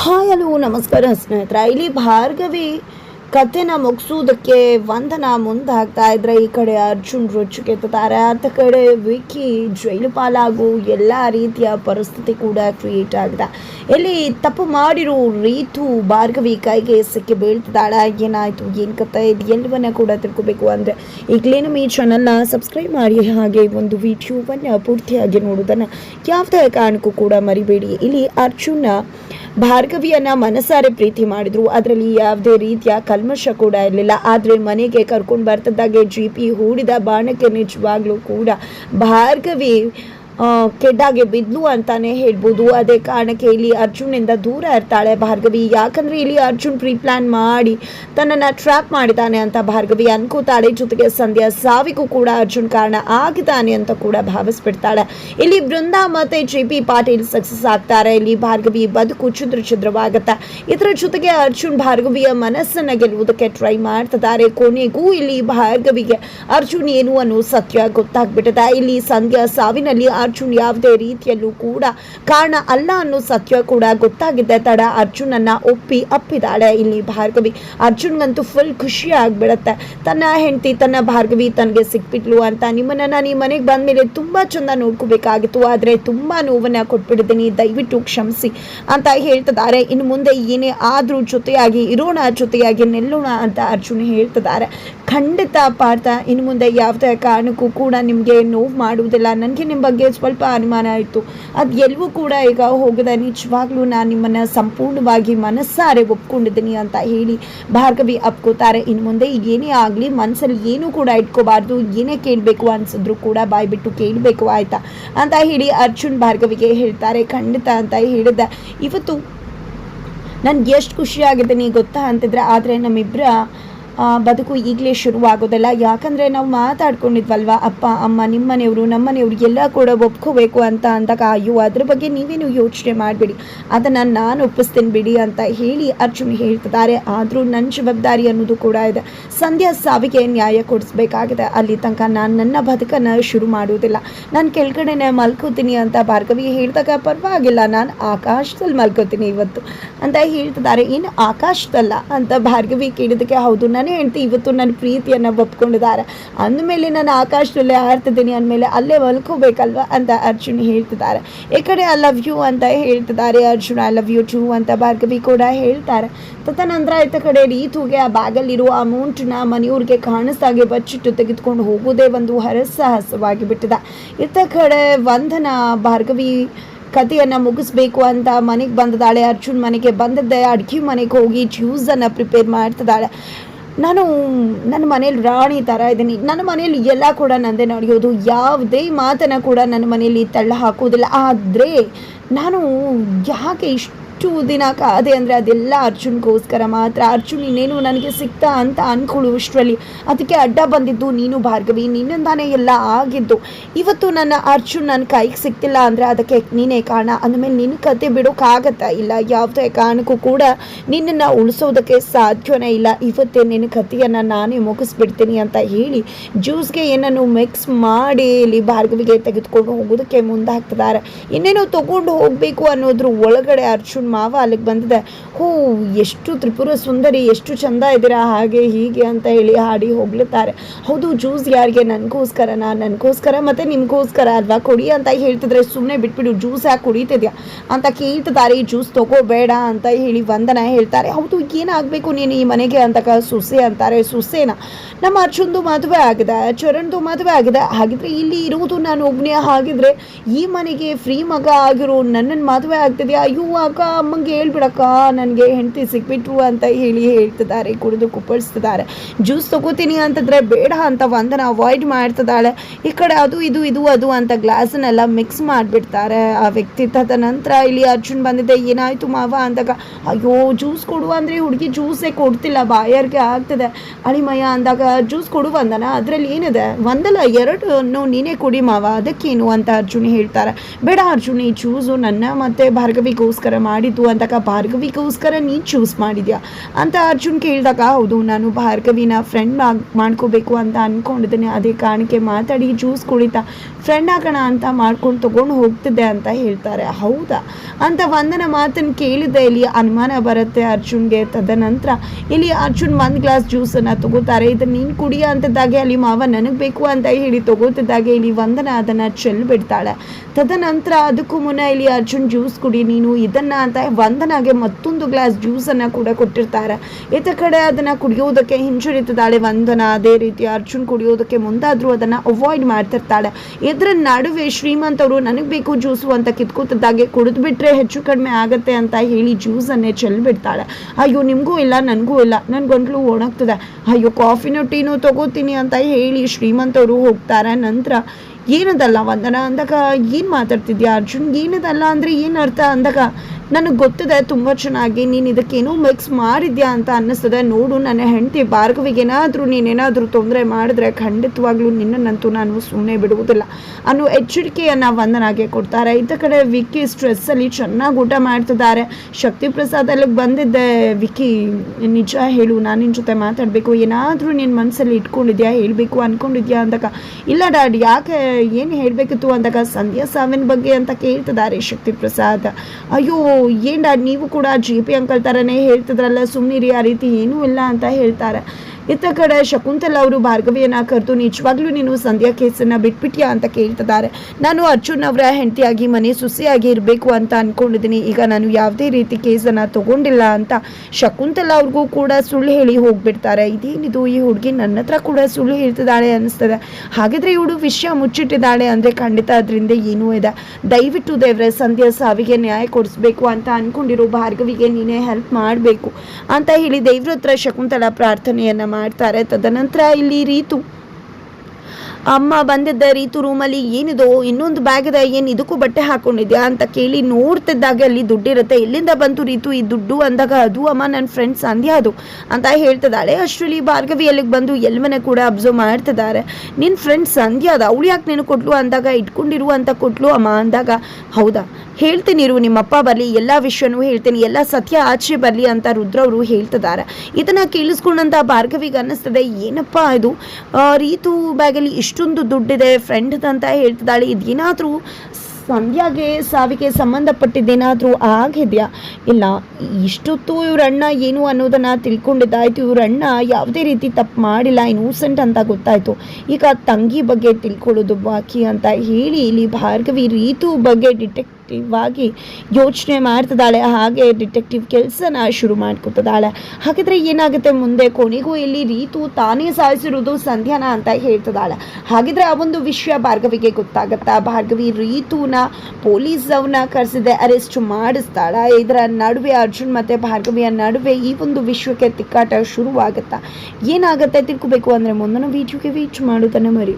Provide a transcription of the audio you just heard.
Hi hello ನಮಸ್ಕಾರ ಸ್ನೇಹಿತರ. ಇಲ್ಲಿ ಭಾರ್ಗವಿ ಕಥೆನ ಮುಗಿಸೋದಕ್ಕೆ ವಂದನ ಮುಂದಾಗ್ತಾ ಇದ್ರೆ ಈ ಕಡೆ ಅರ್ಜುನ್ ರುಚಿಗೆತ್ತಾರೆ ಆತ ಕಡೆ ವಿಕಿ ಜೈಲು ಪಾಲಾಗು ಎಲ್ಲ ರೀತಿಯ ಪರಿಸ್ಥಿತಿ ಕೂಡ ಕ್ರಿಯೇಟ್ ಆಗಿದೆ. ಇಲ್ಲಿ ತಪ್ಪು ಮಾಡಿರೋ ರೀತು ಭಾರ್ಗವಿ ಕೈಗೆ ಸಿಕ್ಕಿ ಬೀಳ್ತಿದ್ದಾಳ. ಏನಾಯ್ತು? ಏನು ಕಥೆ ಇದು? ಎಲ್ಲವನ್ನ ಕೂಡ ತಿಳ್ಕೊಬೇಕು ಅಂದರೆ ಈಗಲೇ ನಮ್ಮ ಈ ಚಾನಲ್ನ ಸಬ್ಸ್ಕ್ರೈಬ್ ಮಾಡಿ ಹಾಗೆ ಒಂದು ವಿಡಿಯೋವನ್ನು ಪೂರ್ತಿಯಾಗಿ ನೋಡೋದನ್ನು ಯಾವುದೇ ಕಾರಣಕ್ಕೂ ಕೂಡ ಮರಿಬೇಡಿ. ಇಲ್ಲಿ ಅರ್ಜುನ ಭಾರ್ಗವಿಯನ್ನ ಮನಸಾರೆ ಪ್ರೀತಿ ಮಾಡಿದ್ರು. ಅದರಲ್ಲಿ ಯಾವುದೇ ರೀತಿಯ ಕಲ್ಮಶ ಕೂಡ ಇರಲಿಲ್ಲ. ಆದರೆ ಮನೆಗೆ ಕರ್ಕೊಂಡು ಬರ್ತಿದ್ದಾಗೆ ಜಿ ಹೂಡಿದ ಬಾಣಕ್ಕೆ ನಿಜವಾಗ್ಲೂ ಕೂಡ ಭಾರ್ಗವಿ ಕೆಡ್ಡಾಗೆ ಬಿದ್ಲು ಅಂತಾನೆ ಹೇಳ್ಬೋದು. ಅದೇ ಕಾರಣಕ್ಕೆ ಇಲ್ಲಿ ಅರ್ಜುನಿಂದ ದೂರ ಇರ್ತಾಳೆ ಭಾರ್ಗವಿ. ಯಾಕಂದ್ರೆ ಇಲ್ಲಿ ಅರ್ಜುನ್ ಪ್ರೀ ಪ್ಲಾನ್ ಮಾಡಿ ತನ್ನನ್ನ ಟ್ರ್ಯಾಪ್ ಮಾಡಿದ್ದಾನೆ ಅಂತ ಭಾರ್ಗವಿ ಅನ್ಕೋತಾಳೆ. ಜೊತೆಗೆ ಸಂಧ್ಯಾ ಸಾವಿಗೂ ಕೂಡ ಅರ್ಜುನ್ ಕಾರಣ ಆಗಿದ್ದಾನೆ ಅಂತ ಕೂಡ ಭಾವಿಸ್ಬಿಡ್ತಾಳೆ. ಇಲ್ಲಿ ಬೃಂದಾ ಮತ್ತೆ ಜೆ ಪಿ ಪಾಟೀಲ್ ಸಕ್ಸಸ್ ಆಗ್ತಾರೆ. ಇಲ್ಲಿ ಭಾರ್ಗವಿ ಬದುಕು ಛಿದ್ರ ಛಿದ್ರವಾಗುತ್ತೆ. ಇದರ ಜೊತೆಗೆ ಅರ್ಜುನ್ ಭಾರ್ಗವಿಯ ಮನಸ್ಸನ್ನ ಗೆಲ್ಲುವುದಕ್ಕೆ ಟ್ರೈ ಮಾಡ್ತಿದ್ದಾರೆ. ಕೊನೆಗೂ ಇಲ್ಲಿ ಭಾರ್ಗವಿಗೆ ಅರ್ಜುನ್ ಏನು ಅನ್ನೋ ಸತ್ಯ ಗೊತ್ತಾಗ್ಬಿಟ್ಟಿದೆ. ಇಲ್ಲಿ ಸಂಧ್ಯಾ ಸಾವಿನಲ್ಲಿ ಅರ್ಜುನ್ ಯಾವುದೇ ರೀತಿಯಲ್ಲೂ ಕೂಡ ಕಾರಣ ಅಲ್ಲ ಅನ್ನೋ ಸತ್ಯ ಕೂಡ ಗೊತ್ತಾಗಿದೆ. ತಡ ಅರ್ಜುನನ್ನ ಒಪ್ಪಿ ಅಪ್ಪಿದಾಳೆ ಇಲ್ಲಿ ಭಾರ್ಗವಿ. ಅರ್ಜುನ್ಗಂತೂ ಫುಲ್ ಖುಷಿ ಆಗ್ಬಿಡತ್ತೆ. ತನ್ನ ಹೆಂಡತಿ, ತನ್ನ ಭಾರ್ಗವಿ ತನಗೆ ಸಿಕ್ಬಿಟ್ಲು ಅಂತ ನಿಮ್ಮನ್ನ ನಾನು ಈ ಮನೆಗೆ ಬಂದ್ಮೇಲೆ ತುಂಬಾ ಚಂದ ನೋಡ್ಕೋಬೇಕಾಗಿತ್ತು. ಆದರೆ ತುಂಬಾ ನೋವನ್ನ ಕೊಟ್ಬಿಡ್ತೀನಿ ದಯವಿಟ್ಟು ಕ್ಷಮಿಸಿ ಅಂತ ಹೇಳ್ತಿದ್ದಾರೆ. ಇನ್ನು ಮುಂದೆ ಏನೇ ಆದ್ರೂ ಜೊತೆಯಾಗಿ, ಇರೋಣ ಜೊತೆಯಾಗಿ ನಿಲ್ಲೋಣ ಅಂತ ಅರ್ಜುನ್ ಹೇಳ್ತಿದ್ದಾರೆ. ಖಂಡಿತ ಪಾರ್ಥ, ಇನ್ನು ಮುಂದೆ ಯಾವುದೇ ಕಾರಣಕ್ಕೂ ಕೂಡ ನಿಮಗೆ ನೋವು ಮಾಡುವುದಿಲ್ಲ. ನನಗೆ ನಿಮ್ಮ ಬಗ್ಗೆ ಸ್ವಲ್ಪ ಅನುಮಾನ ಆಯಿತು. ಅದು ಎಲ್ಲವೂ ಕೂಡ ಈಗ ಹೋಗದ. ನಿಜವಾಗ್ಲೂ ನಾನು ನಿಮ್ಮನ್ನು ಸಂಪೂರ್ಣವಾಗಿ ಮನಸ್ಸಾರೆ ಒಪ್ಕೊಂಡಿದ್ದೀನಿ ಅಂತ ಹೇಳಿ ಭಾರ್ಗವಿ ಅಪ್ಕೋತಾರೆ. ಇನ್ನು ಮುಂದೆ ಏನೇ ಆಗಲಿ ಮನಸ್ಸಲ್ಲಿ ಏನೂ ಕೂಡ ಇಟ್ಕೋಬಾರ್ದು. ಏನೇ ಕೇಳಬೇಕು ಅನ್ಸಿದ್ರು ಕೂಡ ಬಾಯ್ಬಿಟ್ಟು ಕೇಳಬೇಕು ಆಯಿತಾ? ಅಂತ ಹೇಳಿ ಅರ್ಜುನ್ ಭಾರ್ಗವಿಗೆ ಹೇಳ್ತಾರೆ. ಖಂಡಿತ ಅಂತ ಹೇಳಿದ ಇವತ್ತು ನನ್ಗೆ ಎಷ್ಟು ಖುಷಿಯಾಗಿದ್ದೀನಿ ಗೊತ್ತಾ ಅಂತಿದ್ರೆ, ಆದರೆ ನಮ್ಮಿಬ್ಬರ ಬದುಕು ಈಗಲೇ ಶುರುವಾಗೋದಲ್ಲ. ಯಾಕಂದರೆ ನಾವು ಮಾತಾಡ್ಕೊಂಡಿದ್ವಲ್ವ, ಅಪ್ಪ, ಅಮ್ಮ, ನಿಮ್ಮನೆಯವರು, ನಮ್ಮನೆಯವರು ಎಲ್ಲ ಕೂಡ ಒಪ್ಕೋಬೇಕು ಅಂತ ಅಂದಾಗ, ಅಯ್ಯೋ, ಅದ್ರ ಬಗ್ಗೆ ನೀವೇನು ಯೋಚನೆ ಮಾಡಬೇಡಿ. ಅದನ್ನು ನಾನು ಒಪ್ಪಿಸ್ತೀನಿ ಬಿಡಿ ಅಂತ ಹೇಳಿ ಅರ್ಜುನ್ ಹೇಳ್ತಿದ್ದಾರೆ. ಆದರೂ ನನ್ನ ಜವಾಬ್ದಾರಿ ಅನ್ನೋದು ಕೂಡ ಇದೆ. ಸಂಧ್ಯಾ ಸಾವಿಗೆ ನ್ಯಾಯ ಕೊಡಿಸ್ಬೇಕಾಗಿದೆ. ಅಲ್ಲಿ ತನಕ ನಾನು ನನ್ನ ಬದುಕನ್ನು ಶುರು ಮಾಡುವುದಿಲ್ಲ ನಾನು ಕೆಳಗಡೆನೆ ಮಲ್ಕೋತೀನಿ ಅಂತ ಭಾರ್ಗವಿ ಹೇಳಿದಾಗ, ಪರವಾಗಿಲ್ಲ, ನಾನು ಆಕಾಶದಲ್ಲಿ ಮಲ್ಕೋತೀನಿ ಇವತ್ತು ಅಂತ ಹೇಳ್ತಿದ್ದಾರೆ. ಇನ್ನು ಆಕಾಶದಲ್ಲ ಅಂತ ಭಾರ್ಗವಿ ಕೇಳಿದಕ್ಕೆ ಹೌದು ನನ್ನ ಹೆಂಡತಿ, ಇವತ್ತು ನನ್ನ ಪ್ರೀತಿಯನ್ನು ಒಪ್ಕೊಂಡಿದ್ದಾರೆ. ಅಂದಮೇಲೆ ನಾನು ಆಕಾಶದಲ್ಲೇ ಆಡ್ತಿದ್ದೀನಿ ಅಂದಮೇಲೆ ಅಲ್ಲೇ ಮಲ್ಕೋಬೇಕಲ್ವ ಅಂತ ಅರ್ಜುನ್ ಹೇಳ್ತಿದ್ದಾರೆ. ಈ ಕಡೆ ಐ ಲವ್ ಯು ಅಂತ ಹೇಳ್ತಿದ್ದಾರೆ Arjun. I love you too ಅಂತ ಭಾರ್ಗವಿ ಕೂಡ ಹೇಳ್ತಾರೆ. ತದನಂತರ ಆಯ್ತ ಕಡೆ, ರೀತುಗೆ ಆ ಬ್ಯಾಗಲ್ಲಿರುವ ಅಮೌಂಟ್ನ ಮನೆಯವ್ರಿಗೆ ಕಾಣಿಸ್ದಾಗೆ ಬಚ್ಚಿಟ್ಟು ತೆಗೆದುಕೊಂಡು ಹೋಗೋದೇ ಒಂದು ಹರಸಾಹಸವಾಗಿ ಬಿಟ್ಟಿದೆ. ಇತ್ತ ಕಡೆ ವಂದನ ಭಾರ್ಗವಿ ಕಥೆಯನ್ನು ಮುಗಿಸ್ಬೇಕು ಅಂತ ಮನೆಗೆ ಬಂದಿದ್ದಾಳೆ. ಅರ್ಜುನ್ ಮನೆಗೆ ಬಂದದ್ದೆ ಅಡುಗೆ ಮನೆಗೆ ಹೋಗಿ ಜ್ಯೂಸನ್ನು ಪ್ರಿಪೇರ್ ಮಾಡ್ತಿದ್ದಾಳೆ. ನಾನು ನನ್ನ ಮನೇಲಿ ರಾಣಿ ಥರ ಇದ್ದೀನಿ. ನನ್ನ ಮನೇಲಿ ಎಲ್ಲ ಕೂಡ ನಂದೇ ನಡೆಯೋದು. ಯಾವುದೇ ಮಾತನ್ನು ಕೂಡ ನನ್ನ ಮನೆಯಲ್ಲಿ ತಳ್ಳ ಹಾಕೋದಿಲ್ಲ ಆದರೆ ನಾನು ಯಾಕೆ ಇಷ್ಟು ದಿನ ಕಾದೆ ಅಂದರೆ ಅದೆಲ್ಲ ಅರ್ಜುನ್ಗೋಸ್ಕರ ಮಾತ್ರ. ಅರ್ಜುನ್ ಇನ್ನೇನು ನನಗೆ ಸಿಗ್ತಾ ಅಂತ ಅನ್ಕೊಳ್ಳುವಷ್ಟರಲ್ಲಿ ಅದಕ್ಕೆ ಅಡ್ಡ ಬಂದಿದ್ದು ನೀನು ಭಾರ್ಗವಿ. ನಿನ್ನಿಂದಾನೇ ಎಲ್ಲ ಆಗಿದ್ದು. ಇವತ್ತು ನನ್ನ ಅರ್ಜುನ್ ನನ್ನ ಕೈಗೆ ಸಿಗ್ತಿಲ್ಲ ಅಂದರೆ ಅದಕ್ಕೆ ನೀನೇ ಕಾರಣ ಅಂದಮೇಲೆ ನಿನ್ನ ಕತೆ ಬಿಡೋಕ್ಕಾಗತ್ತಾ ಇಲ್ಲ? ಯಾವುದೇ ಕಾರಣಕ್ಕೂ ಕೂಡ ನಿನ್ನನ್ನು ಉಳಿಸೋದಕ್ಕೆ ಸಾಧ್ಯವೇ ಇಲ್ಲ. ಇವತ್ತೇ ನಿನ್ನ ಕತೆಯನ್ನು ನಾನೇ ಮುಗಿಸ್ಬಿಡ್ತೀನಿ ಅಂತ ಹೇಳಿ ಜ್ಯೂಸ್ಗೆ ಏನನ್ನು ಮಿಕ್ಸ್ ಮಾಡಿ ಇಲ್ಲಿ ಭಾರ್ಗವಿಗೆ ತೆಗೆದುಕೊಂಡು ಹೋಗೋದಕ್ಕೆ ಮುಂದಾಗ್ತಿದ್ದಾರೆ. ಇನ್ನೇನೋ ತಗೊಂಡು ಹೋಗಬೇಕು ಅನ್ನೋದ್ರ ಒಳಗಡೆ ಅರ್ಜುನ್ ಮಾವ ಅಲ್ಲಿಗೆ ಬಂದಿದೆ. ಹೂ, ಎಷ್ಟು ತ್ರಿಪುರ ಸುಂದರಿ, ಎಷ್ಟು ಚಂದ ಇದ್ದೀರಾ, ಹಾಗೆ ಹೀಗೆ ಅಂತ ಹೇಳಿ ಹಾಡಿ ಹೋಗ್ಲುತ್ತಾರೆ. ಹೌದು ಜ್ಯೂಸ್ ಯಾರಿಗೆ? ನನಗೋಸ್ಕರನಾ? ನನಗೋಸ್ಕರ ಮತ್ತು ನಿಮಗೋಸ್ಕರ ಅಲ್ವಾ? ಕೊಡಿ ಅಂತ ಹೇಳ್ತಿದ್ರೆ ಸುಮ್ಮನೆ ಬಿಟ್ಬಿಡು ಜ್ಯೂಸ್ ಯಾಕೆ ಕುಡಿತಿದ್ಯಾ? ಅಂತ ಕೇಳ್ತಿದ್ದಾರೆ, ಈ ಜ್ಯೂಸ್ ತಗೋಬೇಡ ಅಂತ ಹೇಳಿ ವಂದನ ಹೇಳ್ತಾರೆ. ಹೌದು, ಏನಾಗಬೇಕು ನೀನು ಈ ಮನೆಗೆ ಅಂತ ಸುಸೆ ಅಂತಾರೆ. ಸುಸೇನ? ನಮ್ಮ ಅರ್ಜುನ್ದು ಮದುವೆ ಆಗಿದೆ, ಚರಣ್ದು ಮದುವೆ ಆಗಿದೆ. ಹಾಗಿದ್ರೆ ಇಲ್ಲಿ ಇರುವುದು ನಾನು ಒಬ್ಬನೇ ಹಾಗಿದ್ರೆ ಈ ಮನೆಗೆ ಫ್ರೀ ಮಗ ಆಗಿರೋ ನನ್ನನ್ನು ಮದುವೆ ಆಗ್ತಿದೆಯಾ? ಅಯ್ಯೋ ಅಕ್ಕ ಅಮ್ಮಂಗೆ ಹೇಳ್ಬಿಡಕ್ಕ, ನನಗೆ ಹೆಂಡತಿ ಸಿಕ್ಬಿಟ್ರು ಅಂತ ಹೇಳಿ ಹೇಳ್ತಿದ್ದಾರೆ, ಕುಡಿದು ಕುಪ್ಪಳಿಸ್ತಿದ್ದಾರೆ. ಜ್ಯೂಸ್ ತಗೋತೀನಿ ಅಂತಂದರೆ ಬೇಡ ಅಂತ ವಂದನ ಅವಾಯ್ಡ್ ಮಾಡ್ತಿದ್ದಾಳೆ. ಈ ಕಡೆ ಅದು, ಇದು ಇದು, ಅದು ಅಂತ ಗ್ಲಾಸನ್ನೆಲ್ಲ ಮಿಕ್ಸ್ ಮಾಡಿಬಿಡ್ತಾರೆ. ಆ ವ್ಯಕ್ತಿ ತದ ನಂತರ ಇಲ್ಲಿ ಅರ್ಜುನ್ ಬಂದಿದ್ದೆ ಏನಾಯಿತು ಮಾವ ಅಂದಾಗ, ಅಯ್ಯೋ, ಜ್ಯೂಸ್ ಕೊಡು ಅಂದರೆ ಹುಡುಗಿ ಜ್ಯೂಸೇ ಕೊಡ್ತಿಲ್ಲ, ಬಾಯರ್ಗೆ ಆಗ್ತದೆ. ಅಳಿಮಯ ಅಂದಾಗ ಜ್ಯೂಸ್ ಕೊಡು ಬಂದನ ಅದರಲ್ಲಿ ಏನಿದೆ? ಒಂದಲ್ಲ, ಎರಡು ನೀನೇ ಕುಡಿ ಮಾವ, ಅದಕ್ಕೇನು? ಅಂತ ಅರ್ಜುನ್ ಹೇಳ್ತಾರೆ. ಬೇಡ ಅರ್ಜುನ್, ಈ ಜ್ಯೂಸು ನನ್ನ ಮತ್ತೆ ಭಾರ್ಗವಿಗೋಸ್ಕರ ಮಾಡಿ ಮಾಡಿದ್ದು. ಅಂದಾಗ, ಭಾರ್ಗವಿಗೋಸ್ಕರ ನೀನು ಚೂಸ್ ಮಾಡಿದ್ಯಾ? ಅಂತ ಅರ್ಜುನ್ ಕೇಳಿದಾಗ, ಹೌದು, ನಾನು ಭಾರ್ಗವಿನ ಫ್ರೆಂಡ್ ಮಾಡ್ಕೋಬೇಕು ಅಂತ ಅಂದ್ಕೊಂಡಿದ್ದೀನಿ ಅದೇ ಕಾರಣಕ್ಕೆ ಮಾತಾಡಿ, ಜ್ಯೂಸ್ ಕುಡಿತಾ ಫ್ರೆಂಡ್ ಆಗೋಣ ಅಂತ ಮಾಡ್ಕೊಂಡು ತೊಗೊಂಡು ಹೋಗ್ತಿದ್ದೆ ಅಂತ ಹೇಳ್ತಾರೆ. ಹೌದಾ? ಅಂತ ವಂದನ ಮಾತನ್ನು ಕೇಳಿದೆ ಇಲ್ಲಿ ಅನುಮಾನ ಬರುತ್ತೆ ಅರ್ಜುನ್ಗೆ. ತದನಂತರ ಇಲ್ಲಿ ಅರ್ಜುನ್ ಒಂದು ಗ್ಲಾಸ್ ಜ್ಯೂಸನ್ನು ತಗೋತಾರೆ ಇದನ್ನು ನೀನು ಕುಡಿಯ ಅಂತದಾಗೆ ಅಲ್ಲಿ ಮಾವ ನನಗೆ ಬೇಕು ಅಂತ ಹೇಳಿ ತಗೋತಿದ್ದಾಗೆ ಇಲ್ಲಿ ವಂದನ ಅದನ್ನು ಚೆಲ್ಬಿಡ್ತಾಳೆ ತದನಂತರ ಅದಕ್ಕೂ ಮುನ್ನ ಇಲ್ಲಿ ಅರ್ಜುನ್ ಜ್ಯೂಸ್ ಕುಡಿ, ನೀನು ಇದನ್ನ ಅಂತ ವಂದನಾಗೆ ಮತ್ತೊಂದು ಗ್ಲಾಸ್ ಜ್ಯೂಸನ್ನು ಕೂಡ ಕೊಟ್ಟಿರ್ತಾರೆ. ಈತ ಕಡೆ ಅದನ್ನು ಕುಡಿಯೋದಕ್ಕೆ ಹಿಂಜರಿತಿದ್ದಾಳೆ ವಂದನ. ಅದೇ ರೀತಿ ಅರ್ಜುನ್ ಕುಡಿಯೋದಕ್ಕೆ ಮುಂದಾದರೂ ಅದನ್ನು ಅವಾಯ್ಡ್ ಮಾಡ್ತಿರ್ತಾಳೆ. ಇದ್ರ ನಡುವೆ ಶ್ರೀಮಂತವರು ನನಗೆ ಬೇಕು ಜ್ಯೂಸು ಅಂತ ಕಿತ್ಕೋತಿದ್ದಾಗೆ ಕುಡಿದ್ಬಿಟ್ರೆ ಹೆಚ್ಚು ಕಡಿಮೆ ಆಗತ್ತೆ ಅಂತ ಹೇಳಿ ಜ್ಯೂಸನ್ನೇ ಚೆಲ್ಬಿಡ್ತಾಳೆ ಅಯ್ಯೋ, ನಿಮಗೂ ಇಲ್ಲ, ನನಗೂ ಇಲ್ಲ. ನನ್ನ ಗಂಟ್ಲು ಒಣಗ್ತದೆ. ಅಯ್ಯೋ ಕಾಫಿನೂ ಟೀನೂ ತಗೋತೀನಿ ಅಂತ ಹೇಳಿ ಶ್ರೀಮಂತವರು ಹೋಗ್ತಾರೆ. ನಂತರ ಏನದಲ್ಲ ವಂದನ ಅಂದಾಗ ಏನು ಮಾತಾಡ್ತಿದ್ಯಾ ಅರ್ಜುನ್? ಏನದಲ್ಲ ಅಂದರೆ ಏನು ಅರ್ಥ ಅಂದಾಗ ನನಗೆ ಗೊತ್ತಿದೆ ತುಂಬ ಚೆನ್ನಾಗಿ, ನೀನು ಇದಕ್ಕೇನೋ ಮಿಕ್ಸ್ ಮಾಡಿದ್ಯಾ ಅಂತ ಅನ್ನಿಸ್ತದೆ. ನೋಡು, ನನ್ನ ಹೆಂಡತಿ ಭಾರ್ಗವಿಗೇನಾದರೂ ನೀನೇನಾದರೂ ತೊಂದರೆ ಮಾಡಿದ್ರೆ ಖಂಡಿತವಾಗ್ಲೂ ನಿನ್ನನ್ನಂತೂ ನಾನು ಸುಮ್ಮನೆ ಬಿಡುವುದಿಲ್ಲ. ಅನ್ನೋ ಎಚ್ಚರಿಕೆಯನ್ನು ವಂದನಾಗೆ ಕೊಡ್ತಾರೆ. ಇದ್ದ ಕಡೆ ವಿಕ್ಕಿ ಸ್ಟ್ರೆಸ್ಸಲ್ಲಿ ಚೆನ್ನಾಗಿ ಊಟ ಮಾಡ್ತಿದ್ದಾರೆ. ಶಕ್ತಿ ಪ್ರಸಾದ್ ಅಲ್ಲಿಗೆ ಬಂದಿದ್ದೆ. ವಿಕ್ಕಿ, ನಿಜ ಹೇಳು, ನಾನು ನಿನ್ನ ಜೊತೆ ಮಾತಾಡಬೇಕು. ಏನಾದರೂ ನಿನ್ನ ಮನಸ್ಸಲ್ಲಿ ಇಟ್ಕೊಂಡಿದ್ಯಾ, ಹೇಳಬೇಕು ಅಂದ್ಕೊಂಡಿದ್ಯಾ ಅಂದಾಗ, ಇಲ್ಲ ಡ್ಯಾಡ್, ಯಾಕೆ ಏನು ಹೇಳಬೇಕಿತ್ತು ಅಂದಾಗ, ಸಂಧ್ಯಾ ಸಾವಿನ ಬಗ್ಗೆ ಅಂತ ಕೇಳ್ತಿದ್ದಾರೆ ಶಕ್ತಿ ಪ್ರಸಾದ್. ಅಯ್ಯೋ ಏನು ನೀವು ಕೂಡ ಜಿ ಪಿ ಅಂಕಲ್ ಥರನೇ ಹೇಳ್ತಿದ್ರಲ್ಲ ಸುಮ್ಮನಿರಿ ಆ ರೀತಿ ಏನೂ ಇಲ್ಲ ಅಂತ ಹೇಳ್ತಾರೆ. ಇತ್ತ ಕಡೆ ಶಕುಂತಲ ಅವರು ಭಾರ್ಗವಿಯನ್ನ ಕರೆದು ನಿಜವಾಗ್ಲೂ ನೀನು ಸಂಧ್ಯಾ ಕೇಸನ್ನ ಬಿಟ್ಬಿಟ್ಯಾ ಅಂತ ಕೇಳ್ತಿದ್ದಾರೆ. ನಾನು ಅರ್ಜುನ್ ಅವರ ಹೆಂಡತಿಯಾಗಿ, ಮನೆ ಸುಸಿಯಾಗಿ ಇರಬೇಕು ಅಂತ ಅನ್ಕೊಂಡಿದ್ದೀನಿ. ಈಗ ನಾನು ಯಾವುದೇ ರೀತಿ ಕೇಸನ್ನ ತಗೊಂಡಿಲ್ಲ ಅಂತ ಶಕುಂತಲ ಅವ್ರಿಗೂ ಕೂಡ ಸುಳ್ಳು ಹೇಳಿ ಹೋಗ್ಬಿಡ್ತಾರೆ. ಇದೇನಿದು? ಈ ಹುಡುಗಿ ನನ್ನ ಕೂಡ ಸುಳ್ಳು ಹೇಳ್ತಿದ್ದಾಳೆ ಅನಿಸ್ತದೆ. ಹಾಗಿದ್ರೆ ಇವಳು ವಿಷಯ ಮುಚ್ಚಿಟ್ಟಿದ್ದಾಳೆ ಅಂದರೆ ಖಂಡಿತ ಅದರಿಂದ ಏನೂ ಇದೆ. ದಯವಿಟ್ಟು ದೇವ್ರೆ, ಸಂಧ್ಯಾ ಸಾವಿಗೆ ನ್ಯಾಯ ಕೊಡಿಸ್ಬೇಕು ಅಂತ ಅನ್ಕೊಂಡಿರೋ ಭಾರ್ಗವಿಗೆ ನೀನೇ ಹೆಲ್ಪ್ ಮಾಡಬೇಕು ಅಂತ ಹೇಳಿ ದೇವ್ರ ಹತ್ರ ಶಕುಂತಲ ಪ್ರಾರ್ಥನೆಯನ್ನು ಮಾಡ್ತಾರೆ. ತದನಂತರ ಇಲ್ಲಿ ರೀತು ಅಮ್ಮ ಬಂದಿದ್ದ ರೀತು ರೂಮಲ್ಲಿ ಏನಿದು, ಇನ್ನೊಂದು ಬ್ಯಾಗ್ ಇದೆ ಏನು ಇದಕ್ಕೂ ಬಟ್ಟೆ ಹಾಕೊಂಡಿದ್ಯಾ ಅಂತ ಕೇಳಿ ನೋಡ್ತಿದ್ದಾಗ ಅಲ್ಲಿ ದುಡ್ಡಿರುತ್ತೆ. ಎಲ್ಲಿಂದ ಬಂತು ರೀತು ಈ ದುಡ್ಡು ಅಂದಾಗ ಅದು ಅಮ್ಮ ನನ್ನ ಫ್ರೆಂಡ್ ಸಂಧ್ಯಾ ಅದು ಅಂತ ಹೇಳ್ತಿದ್ದಾಳೆ. ಅಷ್ಟರಲ್ಲಿ ಭಾರ್ಗವಿ ಅಲ್ಲಿಗೆ ಬಂದು ಎಲ್ವನ ಕೂಡ ಅಬ್ಸರ್ವ್ ಮಾಡ್ತಿದ್ದಾರೆ. ನಿನ್ನ ಫ್ರೆಂಡ್ ಸಂಧ್ಯಾ ಅದ, ಅವಳು ಯಾಕೆ ನೀನು ಕೊಟ್ಲು ಅಂದಾಗ, ಇಟ್ಕೊಂಡಿರು ಅಂತ ಕೊಟ್ಲು ಅಮ್ಮ ಅಂದಾಗ, ಹೌದಾ? ಹೇಳ್ತೀನಿ ಇರು, ನಿಮ್ಮಪ್ಪ ಬರಲಿ, ಎಲ್ಲ ವಿಷಯನೂ ಹೇಳ್ತೀನಿ, ಎಲ್ಲ ಸತ್ಯ ಆಚೆ ಬರಲಿ ಅಂತ ರುದ್ರವರು ಹೇಳ್ತಿದ್ದಾರೆ. ಇದನ್ನ ಕೇಳಿಸ್ಕೊಂಡಂತ ಭಾರ್ಗವಿಗೆ ಅನ್ನಿಸ್ತದೆ, ಏನಪ್ಪ ಇದು? ರೀತು ಬ್ಯಾಗಲ್ಲಿ ಇಷ್ಟೊಂದು ದುಡ್ಡಿದೆ ಫ್ರೆಂಡ್ ಅಂತ ಹೇಳ್ತಿದ್ದಾಳೆ, ಇದೇನಾದರೂ ಸಂಧ್ಯಾಗೆ ಸಾವಿಗೆ ಸಂಬಂಧಪಟ್ಟಿದ್ದೇನಾದರೂ ಆಗಿದೆಯಾ? ಇಲ್ಲ, ಇಷ್ಟೊತ್ತು ಇವ್ರ ಅಣ್ಣ ಏನು ಅನ್ನೋದನ್ನು ತಿಳ್ಕೊಂಡಿದ್ದಾಯಿತು. ಇವ್ರ ಅಣ್ಣ ಯಾವುದೇ ರೀತಿ ತಪ್ಪು ಮಾಡಿಲ್ಲ ಇನ್ನೂಸೆಂಟ್ ಅಂತ ಗೊತ್ತಾಯಿತು. ಈಗ ತಂಗಿ ಬಗ್ಗೆ ತಿಳ್ಕೊಳ್ಳೋದು ಬಾಕಿ ಅಂತ ಹೇಳಿ ಇಲ್ಲಿ ಭಾರ್ಗವಿ ರೀತು ಬಗ್ಗೆ ಡಿಟೆಕ್ಟಿವ್ ಆಗಿ ಯೋಚನೆ ಮಾಡ್ತಿದ್ದಾಳೆ. ಹಾಗೆ ಡಿಟೆಕ್ಟಿವ್ ಕೆಲಸನ ಶುರು ಮಾಡ್ಕೊತಿದ್ದಾಳೆ. ಹಾಗಿದ್ರೆ ಏನಾಗುತ್ತೆ ಮುಂದೆ? ಕೊನೆಗೂ ಇಲ್ಲಿ ರೀತು ತಾನೇ ಸಾಯಿಸಿರೋದು ಸಂಧ್ಯಾನ ಅಂತ ಹೇಳ್ತಿದ್ದಾಳೆ. ಹಾಗಿದ್ರೆ ಆ ಒಂದು ವಿಷಯ ಭಾರ್ಗವಿಗೆ ಗೊತ್ತಾಗತ್ತಾ? ಭಾರ್ಗವಿ ರೀತುನ ಪೊಲೀಸ್ ಅವನ ಕರೆಸಿದೆ ಅರೆಸ್ಟ್ ಮಾಡಿಸ್ತಾಳ. ಇದರ ನಡುವೆ ಅರ್ಜುನ್ ಮತ್ತೆ ಭಾರ್ಗವಿಯ ನಡುವೆ ಈ ಒಂದು ವಿಶ್ವಕ್ಕೆ ತಿಕ್ಕಾಟ ಶುರುವಾಗುತ್ತಾ? ಏನಾಗುತ್ತೆ ತಿಳ್ಕೊಬೇಕು ಅಂದರೆ ಮುಂದಿನ ವೀಡಿಯೋಗೆ ವೀಚ್ ಮಾಡೋದನ್ನು ಮರಿ.